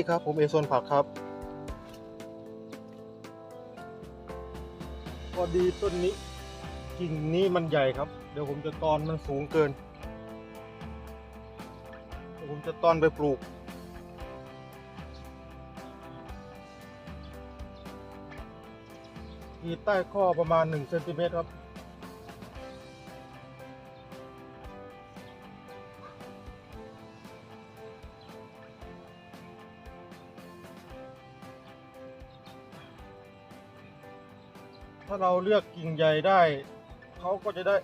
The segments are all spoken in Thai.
ดีครับ ผมเอโซนผักครับ พอดีต้นนี้กิ่งนี้มันใหญ่ครับ เดี๋ยวผมจะตอนมันสูงเกินเดี๋ยวผมจะตอนไปปลูกขีดใต้ข้อประมาณ1เซนติเมตรครับ เราเลือกกิ่งใหญ่ได้เขาก็จะได้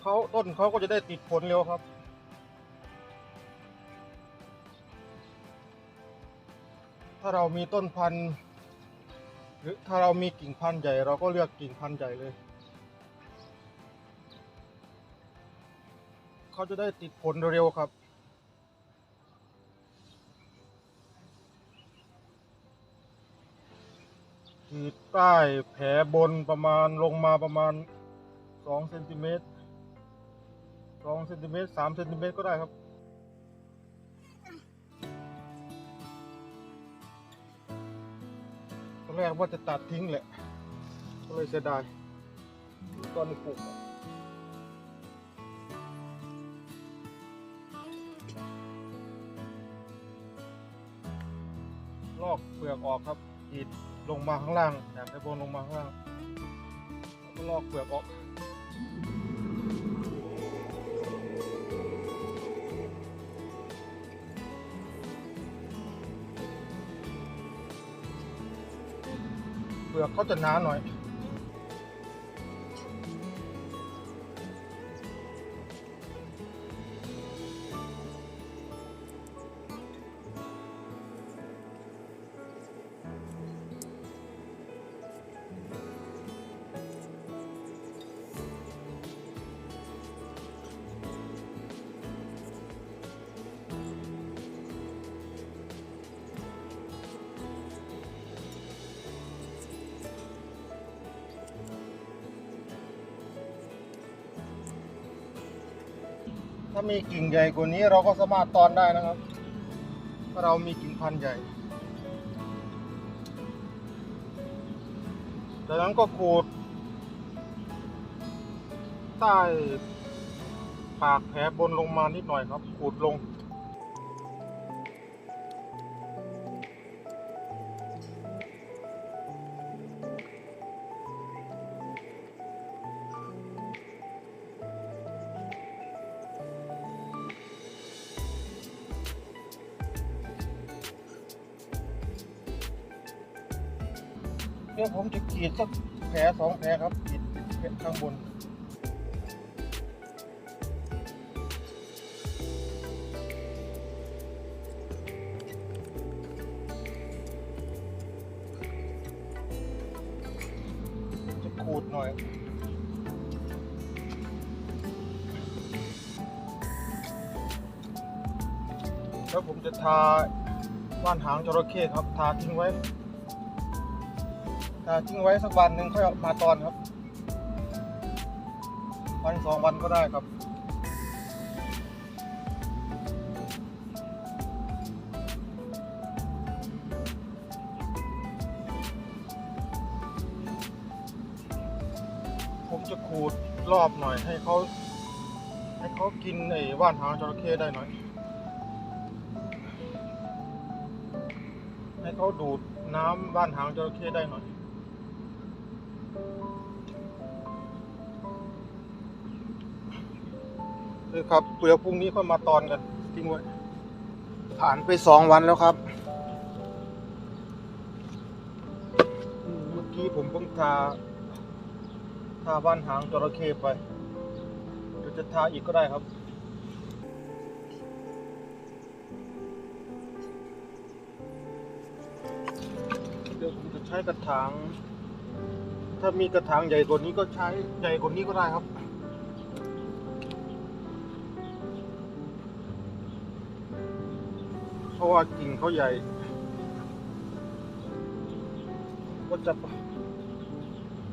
เขาต้นเขาก็จะได้ติดผลเร็วครับ ถ้าเรามีต้นพันธุ์หรือถ้าเรามีกิ่งพันธุ์ใหญ่ เราก็เลือกกิ่งพันธุ์ใหญ่เลยเขาจะได้ติดผลเร็วครับ ขีดใต้แผลบนประมาณลงมาประมาณสองเซนติเมตรสองเซนติเมตรสามเซนติเมตรก็ได้ครับตอนแรกว่าจะตัดทิ้งแหละ ก็เลยเสียดายตอนนี้ปลูกลอกเปลือกออกครับขีด ลงมาข้างล่างจากไอ้บนลงมาข้างล่างแล้วก็ลอกเปลือกออกเปลือกเขาจะหนาหน่อย มีกิ่งใหญ่กว่านี้เราก็สามารถตอนได้นะครับ ถ้าเรามีกิ่งพันธุ์ใหญ่จากนั้นก็ขูด ใต้ปากแผลบนลงมานิดหน่อยครับ ขูดลง ดี๋ยวผมจะกรีดสักแผลสองแผลครับกรีดข้างบนจะขูดหน่อยแล้วผมจะทาว่านหางจระเข้ครับ ทาทิ้งไว้ ทาทิ้งไว้สักวันหนึ่งค่อยเอามาตอนครับ วันสองวันก็ได้ครับผมจะขูดรอบหน่อยให้เขาให้เขากินไอ้ว่านหางจระเข้ได้หน่อย ให้เขาดูดน้ำว่านหางจระเข้ได้หน่อย นี่ครับเปลือกพรุ่งนี้ค่อยมาตอนกันทิ้งไว้ผ่านไปสองวันแล้วครับอืมเมื่อกี้ผมเพิ่งทา ทาบ้านหางจระเข้ไปเดี๋ยวจะทาอีกก็ได้ครับเดี๋ยวผมจะใช้กระถาง ถ้ามีกระถางใหญ่กว่านี้ก็ใช้ใหญ่กว่านี้ก็ได้ครับ เพราะว่ากิ่งเขาใหญ่ ก็จะ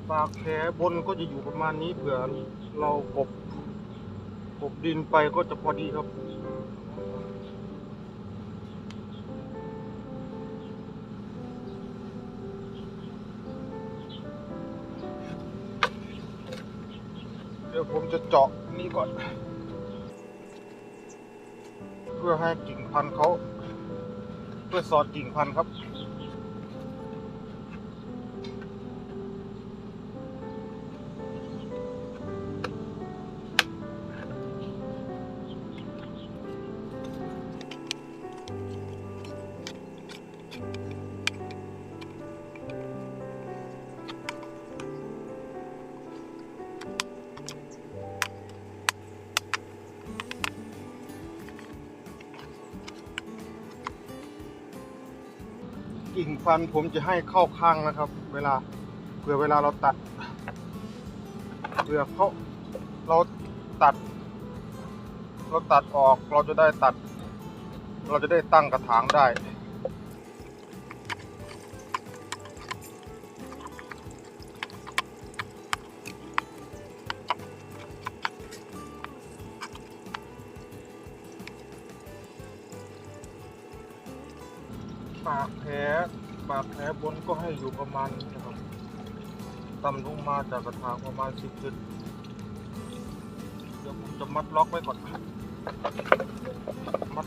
ปากแผลบนก็จะอยู่ประมาณนี้เผื่อเรากบกบดินไปก็จะพอดีครับ จะเจาะนี่ก่อน เพื่อให้กิ่งพันธุ์เขา เพื่อสอดกิ่งพันธุ์ครับ ฟันผมจะให้เข้าข้างนะครับ เวลาเผื่อเวลาเราตัดเผื่อเขาเราตัด เราตัดออกเราจะได้ตัด เราจะได้ตั้งกระถางได้ปากแผล ปากแผลบนก็ให้อยู่ประมาณนี้นะครับต่ำลงมาจากกระถางประมาณสิบเซนเดี๋ยวผมจะมัดล็อกไว้ก่อน มัด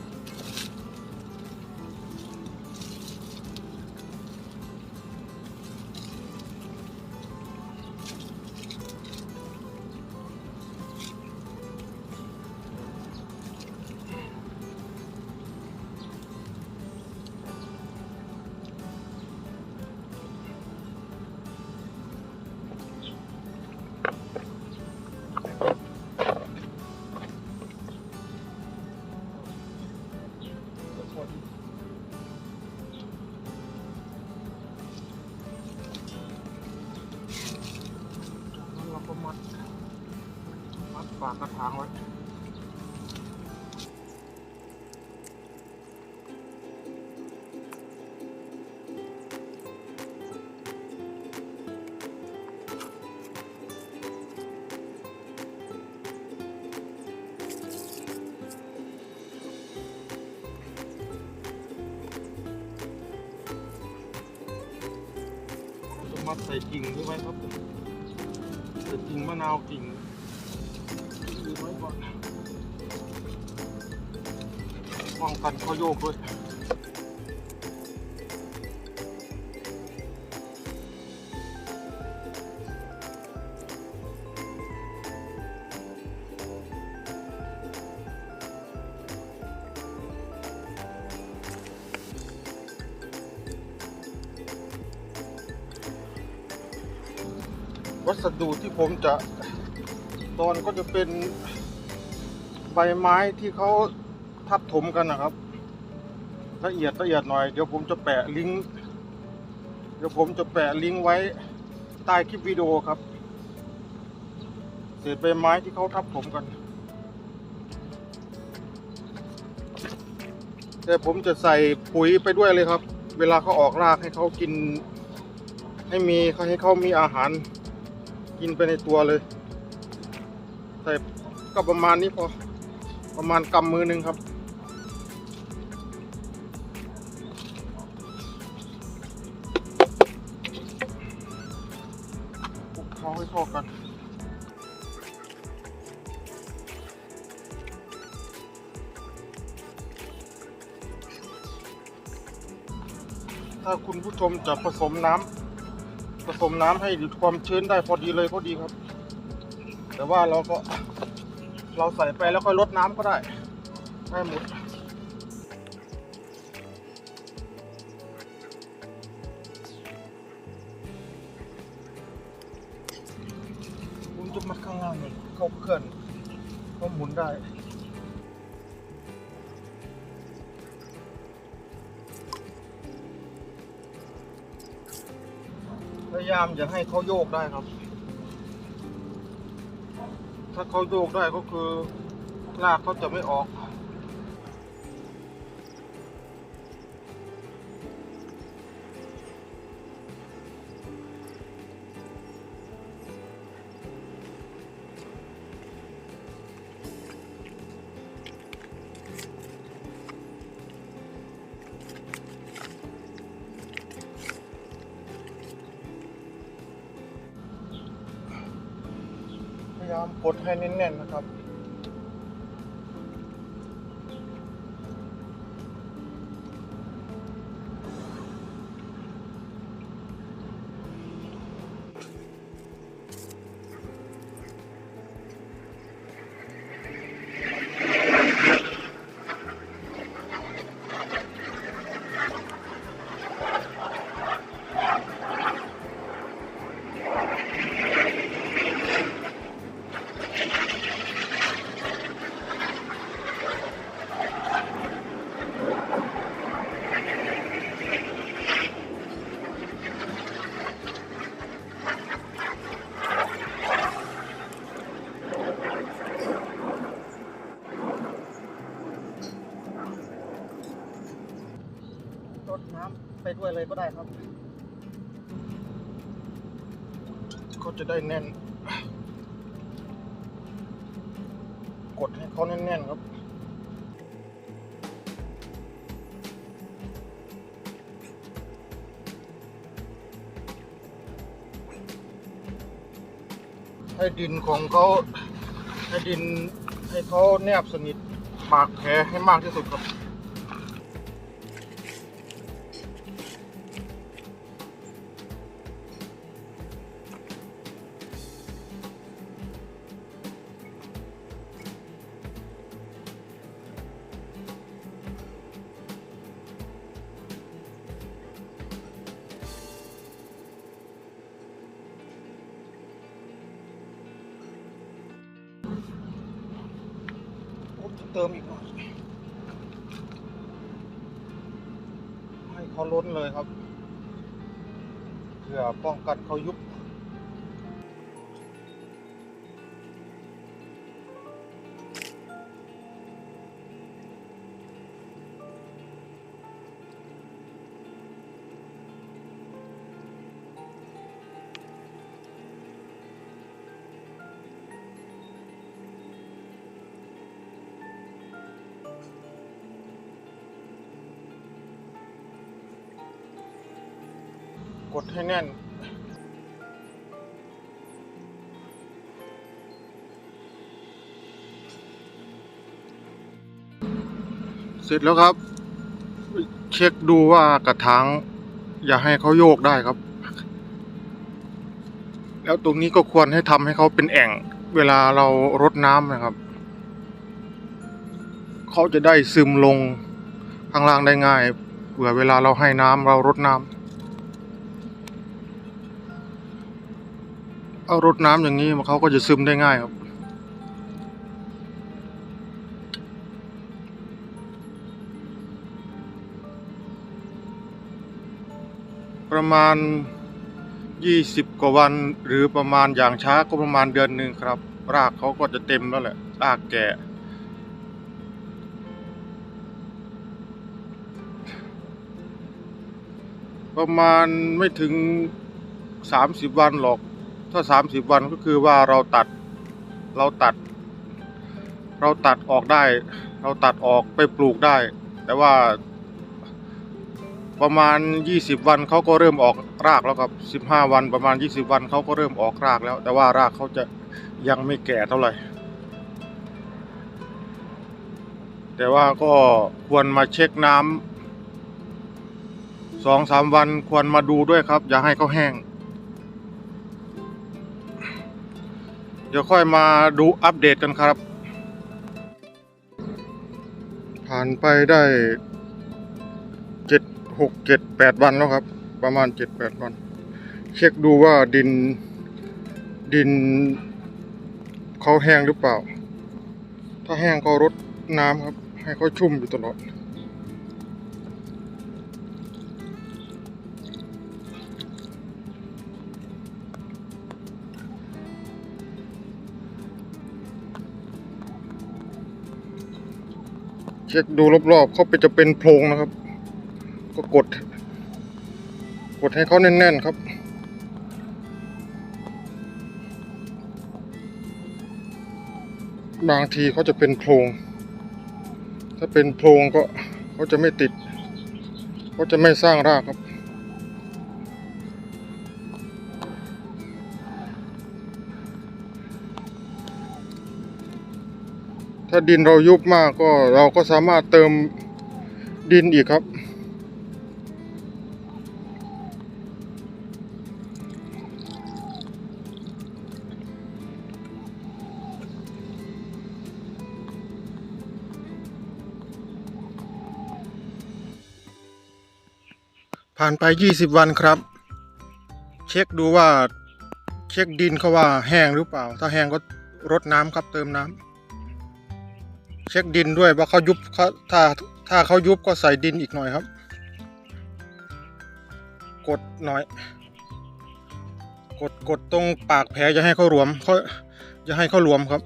ปากกระถางไว้จะมัดใส่กิ่งด้วยไหมครับใส่กิ่งมะนาวกิ่ง ดูไว้ก่อนป้องกันเขาโยกด้วยวัสดุที่ผมจะ ตอนก็จะเป็นใบไม้ที่เขาทับถมกันนะครับ ละเอียดละเอียดหน่อย เดี๋ยวผมจะแปะลิงก์เดี๋ยวผมจะแปะลิงก์ไว้ใต้คลิปวิดีโอครับ เศษใบไม้ที่เขาทับถมกัน แต่ผมจะใส่ปุ๋ยไปด้วยเลยครับ เวลาเขาออกรากให้เขากิน ให้มีให้เขามีอาหารกินไปในตัวเลย ใส่ก็ประมาณนี้พอ ประมาณกำมือหนึ่งครับ คลุกเคล้าให้เข้ากันถ้าคุณผู้ชมจะผสมน้ำผสมน้ำให้ความชื้นได้พอดีเลยพอดีครับ แต่ว่าเราก็เราใส่ไปแล้วค่อยลดน้ำก็ได้ได้หมดผมจะมัดข้างล่างนี่เข้าเคลื่อนก็หมุนได้พยายามอย่าให้เขาโยกได้ครับ ถ้าเขาโยกได้ก็คือลากเขาจะไม่ออก ยยายามกดให้แน่นๆนะครับ ก็ได้ครับ ก็จะได้แน่น กดให้เขาแน่นๆครับให้ดินของเขาให้ดินให้เขาแนบสนิทปากแผลให้มากที่สุดครับ เติมอีกหน่อยให้เขาล้นเลยครับเพื่อป้องกันเขายุบ ให้แน่น เสร็จแล้วครับ เช็คดูว่ากระถางอย่าให้เขาโยกได้ครับ แล้วตรงนี้ก็ควรให้ทำให้เขาเป็นแอ่ง เวลาเรารดน้ำนะครับ เขาจะได้ซึมลงข้างล่างได้ง่ายเผื่อเวลาเราให้น้ำเรารดน้ำ เอารดน้ำอย่างนี้เขาก็จะซึมได้ง่ายครับ ประมาณ 20 กว่าวันหรือประมาณอย่างช้าก็ประมาณเดือนหนึ่งครับ รากเขาก็จะเต็มแล้วแหละรากแก่ประมาณไม่ถึง 30 วันหรอก ถ้า 30 วันก็คือว่าเราตัดเราตัด เราตัดออกได้ เราตัดออกไปปลูกได้ แต่ว่า ประมาณ 20 วันเขาก็เริ่มออกรากแล้วครับ 15 วันประมาณ 20 วันเขาก็เริ่มออกรากแล้ว แต่ว่ารากเขาจะยังไม่แก่เท่าไหร่ แต่ว่าก็ควรมาเช็คน้ำสองสามวันควรมาดูด้วยครับ อย่าให้เขาแห้ง เดี๋ยวค่อยมาดูอัปเดตกันครับ ผ่านไปได้เจ็ดหกเจ็ดแปดวันแล้วครับ ประมาณเจ็ดแปดวัน เช็คดูว่าดินดินเขาแห้งหรือเปล่า ถ้าแห้งก็รดน้ำครับ ให้เขาชุ่มอยู่ตลอด เช็คดูรอบๆเขาเป็นจะเป็นโพรงนะครับ ก็กด กดให้เขาแน่นๆครับบางทีเขาจะเป็นโพรง ถ้าเป็นโพรงก็เขาจะไม่ติดเขาจะไม่สร้างรากครับ ถ้าดินเรายุบมากก็เราก็สามารถเติมดินอีกครับ ผ่านไป 20 วันครับ เช็คดูว่าเช็คดินเขาว่าแห้งหรือเปล่า ถ้าแห้งก็รดน้ำครับเติมน้ำ เช็คดินด้วยว่าเขายุบเขาถ้าถ้าเขายุบก็ใส่ดินอีกหน่อยครับ กดหน่อย กดกดตรงปากแผลจะให้เขารวมเขาจะให้เขารวมครับ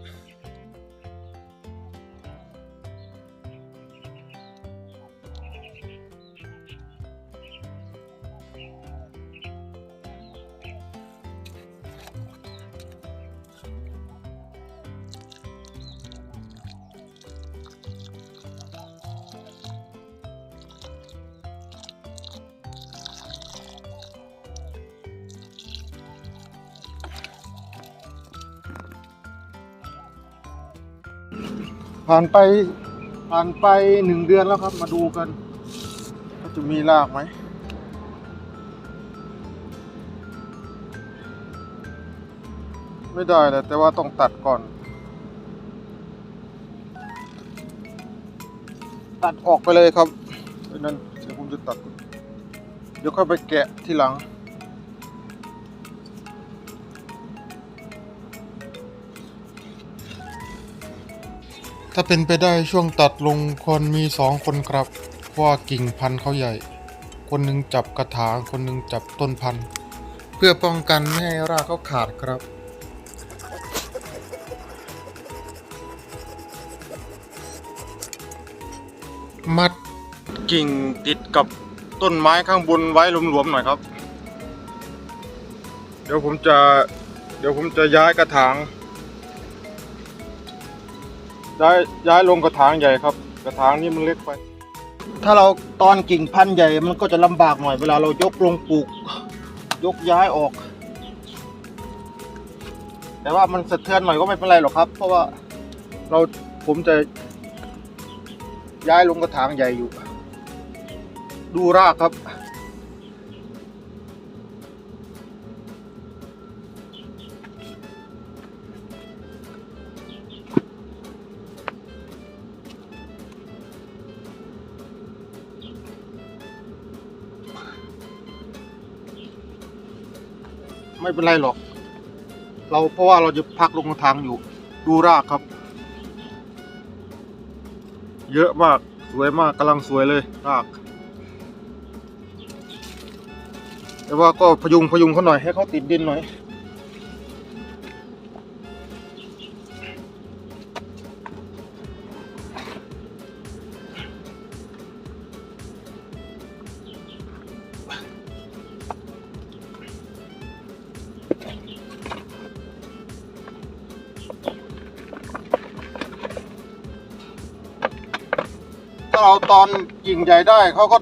ผ่านไปผ่านไปหนึ่งเดือนแล้วครับ มาดูกันว่าจะมีรากไหมไม่ได้เลยแต่ว่าต้องตัดก่อน ตัดออกไปเลยครับนั่นเดี๋ยวผมจะตัด เดี๋ยวค่อยไปแกะทีหลัง ถ้าเป็นไปได้ช่วงตัดลงคนมีสองคนครับเพราะว่ากิ่งพันธุ์เขาใหญ่ คนหนึ่งจับกระถางคนหนึ่งจับต้นพันธุ์ เพื่อป้องกันไม่ให้รากเขาขาดครับ มัดกิ่งติดกับต้นไม้ข้างบนไว้หลวมๆหน่อยครับ เดี๋ยวผมจะ เดี๋ยวผมจะย้ายกระถาง ย้ายย้ายลงกระถางใหญ่ครับ กระถางนี้มันเล็กไป ถ้าเราตอนกิ่งพันธุ์ใหญ่มันก็จะลำบากหน่อยเวลาเรายกลงปลูก ยกย้ายออก แต่ว่ามันสะเทือนหน่อยก็ไม่เป็นไรหรอกครับ เพราะว่าเราผมจะย้ายลงกระถางใหญ่อยู่ ดูรากครับ ไม่เป็นไรหรอก เราเพราะว่าเราจะพักลงทางอยู่ ดูรากครับ เยอะมากสวยมากกำลังสวยเลยราก แต่ว่าก็พยุงพยุงเขาหน่อยให้เขาติดดินหน่อย ตอนกิ่งใหญ่ได้เขาก็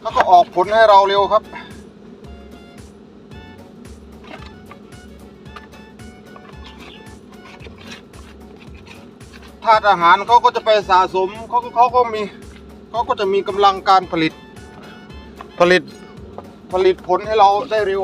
เขาก็ออกผลให้เราเร็วครับ ธาตุอาหารเขาก็จะไปสะสมเขาก็เขาก็มีเขาก็จะมีกำลังการผลิต ผลิตผลิตผลให้เราได้เร็ว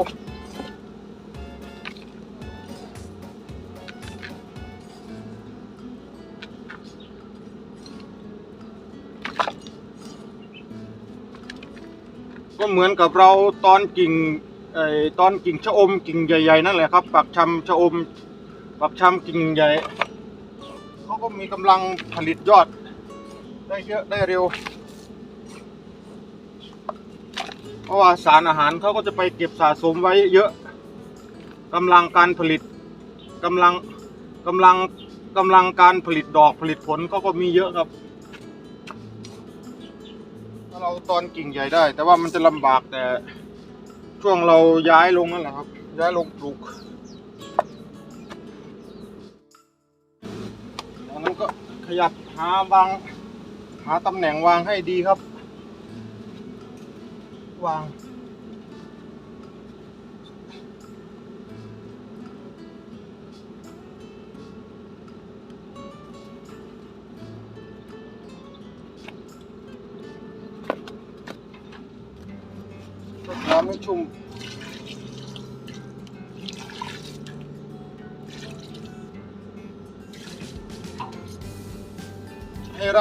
ก็เหมือนกับเราตอนกิ่งไอตอนกิ่งชะอมกิ่งใหญ่ ๆ นั่นแหละครับ ปักชำชะอม ปักชำกิ่งใหญ่เขาก็มีกำลังผลิตยอด ได้เยอะได้เร็ว เพราะว่าสารอาหารเขาก็จะไปเก็บสะสมไว้เยอะกำลังการผลิตกำลังกำลังกำลังการผลิตดอกผลิตผลเขาก็มีเยอะครับ เราตอนกิ่งใหญ่ได้ แต่ว่ามันจะลำบากแต่ ช่วงเราย้ายลงนั่นแหละครับ ย้ายลงปลูกดังนั้นก็ขยับหาวางหาตำแหน่งวางให้ดีครับ วาง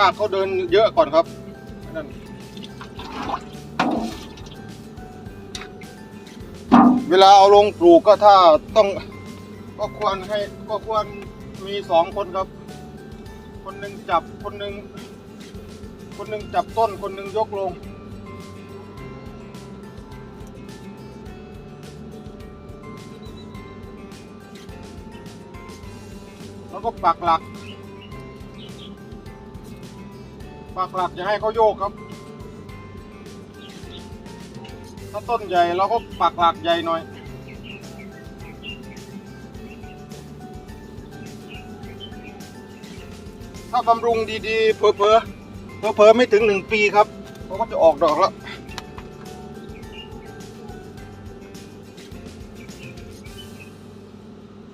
ากเขาเดินเยอะก่อนครับนั่นเวลาเอาลงปลูกก็ถ้าต้องก็ควรให้ก็ควรมีสองคนครับ คนหนึ่งจับคนหนึ่งคนหนึ่งจับต้นคนหนึ่งยกลง แล้วก็ปักหลัก ปักหลักอย่าให้เขาโยกครับ ถ้าต้นใหญ่เราก็ปักหลักใหญ่หน่อยถ้าบำรุงดีๆเพอเพอเพอเพอไม่ถึงหนึ่งปีครับเขาก็จะออกดอกแล้ว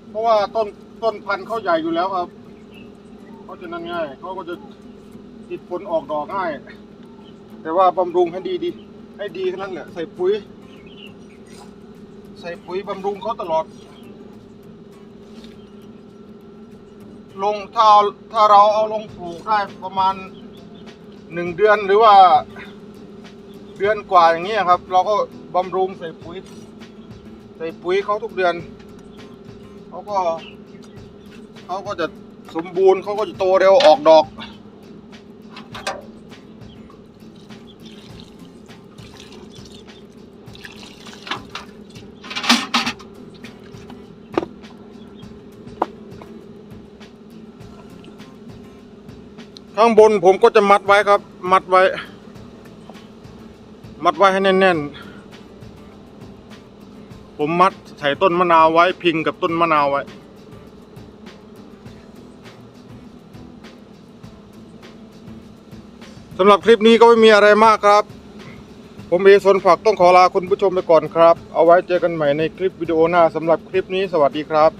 เพราะว่าต้นต้นพันธุ์เขาใหญ่อยู่แล้วครับเพราะฉะนั้นง่ายเขาก็จะ ติดผลออกดอกง่าย แต่ว่าบำรุงให้ดีดีๆให้ดีแค่นั้นแหละใส่ปุ๋ย ใส่ปุ๋ยบำรุงเขาตลอด ลงถ้าเอาถ้าเราเอาลงปลูกได้ประมาณหนึ่งเดือนหรือว่า เดือนกว่าอย่างเงี้ยครับ เราก็บำรุงใส่ปุ๋ย ใส่ปุ๋ยเขาทุกเดือนเขาก็เขาก็จะสมบูรณ์เขาก็จะโตเร็วออกดอก ข้างบนผมก็จะมัดไว้ครับ มัดไว้ มัดไว้ให้แน่นๆ ผมมัดใส่ต้นมะนาวไว้พิงกับต้นมะนาวไว้ สำหรับคลิปนี้ก็ไม่มีอะไรมากครับ ผมเอสนผักต้องขอลาคุณผู้ชมไปก่อนครับ เอาไว้เจอกันใหม่ในคลิปวิดีโอหน้าสำหรับคลิปนี้สวัสดีครับ